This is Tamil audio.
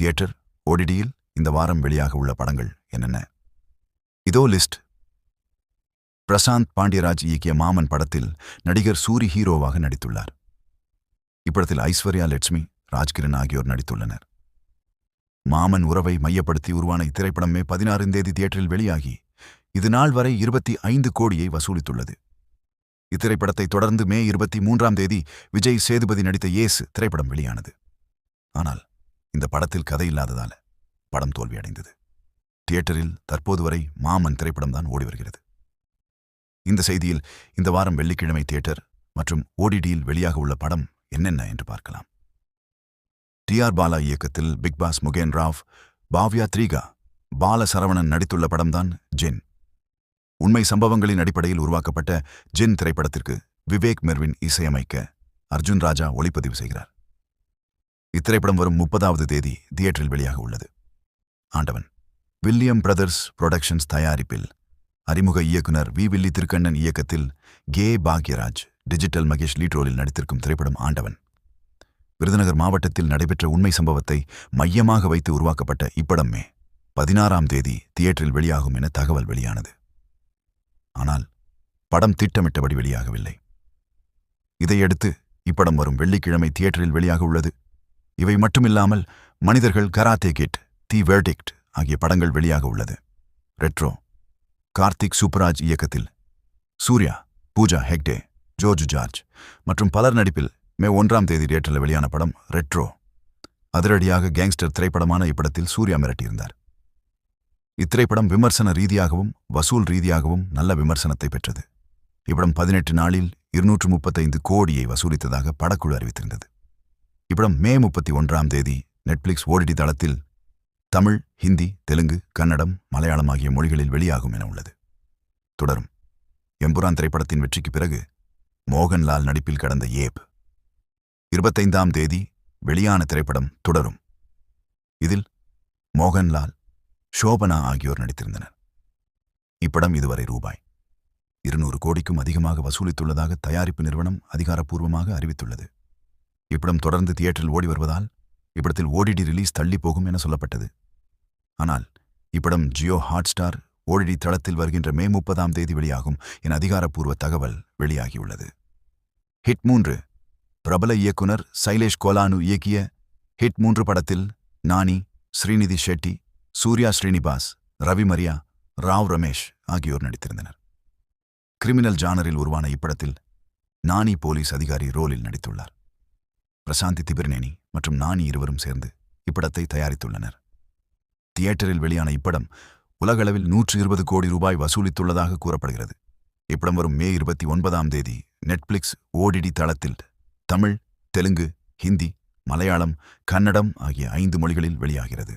தியேட்டர் ஓடிடியில் இந்த வாரம் வெளியாக உள்ள படங்கள் என்னென்ன? இதோ லிஸ்ட். பிரசாந்த் பாண்டியராஜ் இயக்கிய மாமன் படத்தில் நடிகர் சூரி ஹீரோவாக நடித்துள்ளார். இப்படத்தில் ஐஸ்வர்யா லட்சுமி ராஜ்கிரண் ஆகியோர் நடித்துள்ளனர். மாமன் உறவை மையப்படுத்தி உருவான இத்திரைப்படமே பதினாறாம் தேதி தியேட்டரில் வெளியாகி இது நாள் வரை இருபத்தி ஐந்து கோடியை வசூலித்துள்ளது. இத்திரைப்படத்தை தொடர்ந்து மே இருபத்தி மூன்றாம் தேதி விஜய் சேதுபதி நடித்த ஏசு திரைப்படம் வெளியானது. ஆனால் இந்த படத்தில் கதை இல்லாததால படம் தோல்வியடைந்தது தியேட்டரில் தற்போது வரை மாமன் திரைப்படம் தான் ஓடி வருகிறது. இந்த செய்தியில் இந்த வாரம் வெள்ளிக்கிழமை தியேட்டர் மற்றும் ஓடிடியில் வெளியாக உள்ள படம் என்னென்ன என்று பார்க்கலாம். டி ஆர் பாலா இயக்கத்தில் பிக் பாஸ் முகேன் ராவ் பாவ்யா த்ரீகா பால சரவணன் நடித்துள்ள படம்தான் ஜென். உண்மை சம்பவங்களின் அடிப்படையில் உருவாக்கப்பட்ட ஜென் திரைப்படத்திற்கு விவேக் மெர்வின் இசையமைக்க அர்ஜுன் ராஜா ஒளிப்பதிவு செய்கிறார். இத்திரைப்படம் வரும் முப்பதாவது தேதி தியேட்டரில் வெளியாக உள்ளது. ஆண்டவன் வில்லியம் பிரதர்ஸ் புரொடக்ஷன்ஸ் தயாரிப்பில் அறிமுக இயக்குனர் வி. வில்லி திருக்கண்ணன் இயக்கத்தில் கே. பாக்யராஜ் டிஜிட்டல் மகேஷ் லீட்ரோலில் நடித்திருக்கும் திரைப்படம் ஆண்டவன். விருதுநகர் மாவட்டத்தில் நடைபெற்ற உண்மை சம்பவத்தை மையமாக வைத்து உருவாக்கப்பட்ட இப்படம் மே பதினாறாம் தேதி தியேட்டரில் வெளியாகும் என தகவல் வெளியானது. ஆனால் படம் திட்டமிட்டபடி வெளியாகவில்லை. இதையடுத்து இப்படம் வரும் வெள்ளிக்கிழமை தியேட்டரில் வெளியாக உள்ளது இவை மட்டுமில்லாமல் மனிதர்கள் கராத்தே கிட் தி வெர்டிக்ட் ஆகிய படங்கள் வெளியாக உள்ளது. ரெட்ரோ கார்த்திக் சூப்பராஜ் இயக்கத்தில் சூர்யா பூஜா ஹெக்டே ஜோர்ஜ் ஜார்ஜ் மற்றும் பலர் நடிப்பில் மே ஒன்றாம் தேதி தியேட்டரில் வெளியான படம் ரெட்ரோ. அதிரடியாக கேங்ஸ்டர் திரைப்படமான இப்படத்தில் சூர்யா மிரட்டியிருந்தார். இத்திரைப்படம் விமர்சன ரீதியாகவும் வசூல் ரீதியாகவும் நல்ல விமர்சனத்தை பெற்றது. இப்படம் பதினெட்டு நாளில் இருநூற்று முப்பத்தைந்து கோடியை வசூலித்ததாக படக்குழு அறிவித்திருந்தது. இப்படம் மே முப்பத்தி ஒன்றாம் தேதி நெட்ஃபிளிக்ஸ் ஓடிடி தளத்தில் தமிழ் ஹிந்தி தெலுங்கு கன்னடம் மலையாளம் ஆகிய மொழிகளில் வெளியாகும் என உள்ளது. தொடரும். எம்புரான் திரைப்படத்தின் வெற்றிக்கு பிறகு மோகன்லால் நடிப்பில் கடந்த ஏப். இருபத்தைந்தாம் தேதி வெளியான திரைப்படம் தொடரும். இதில் மோகன்லால் ஷோபனா ஆகியோர் நடித்திருந்தனர். இப்படம் இதுவரை ரூபாய் இருநூறு கோடிக்கும் அதிகமாக வசூலித்துள்ளதாக தயாரிப்பு நிறுவனம் அதிகாரப்பூர்வமாக அறிவித்துள்ளது. இப்படம் தொடர்ந்து தியேட்டரில் ஓடி வருவதால் இப்படத்தில் ஓடிடி ரிலீஸ் தள்ளி போகும் என சொல்லப்பட்டது. ஆனால் இப்படம் ஜியோ ஹாட்ஸ்டார் ஓடிடி தளத்தில் வருகின்ற மே முப்பதாம் தேதி வெளியாகும் என அதிகாரப்பூர்வ தகவல் வெளியாகியுள்ளது. ஹிட் மூன்று. பிரபல இயக்குனர் சைலேஷ் கோலானு இயக்கிய ஹிட் மூன்று படத்தில் நானி ஸ்ரீநிதி ஷெட்டி சூர்யா ஸ்ரீனிவாஸ் ரவி மரியா ராவ் ரமேஷ் ஆகியோர் நடித்திருந்தனர். கிரிமினல் ஜானரில் உருவான இப்படத்தில் நானி போலீஸ் அதிகாரி ரோலில் நடித்துள்ளார். பிரசாந்தி திபிர்நேனி மற்றும் நானி இருவரும் சேர்ந்து இப்படத்தை தயாரித்துள்ளனர். தியேட்டரில் வெளியான இப்படம் உலகளவில் நூற்று இருபது கோடி ரூபாய் வசூலித்துள்ளதாக கூறப்படுகிறது. இப்படம் வரும் மே இருபத்தி ஒன்பதாம் தேதி நெட்ஃபிளிக்ஸ் ஓடிடி தளத்தில் தமிழ் தெலுங்கு ஹிந்தி மலையாளம் கன்னடம் ஆகிய ஐந்து மொழிகளில் வெளியாகிறது.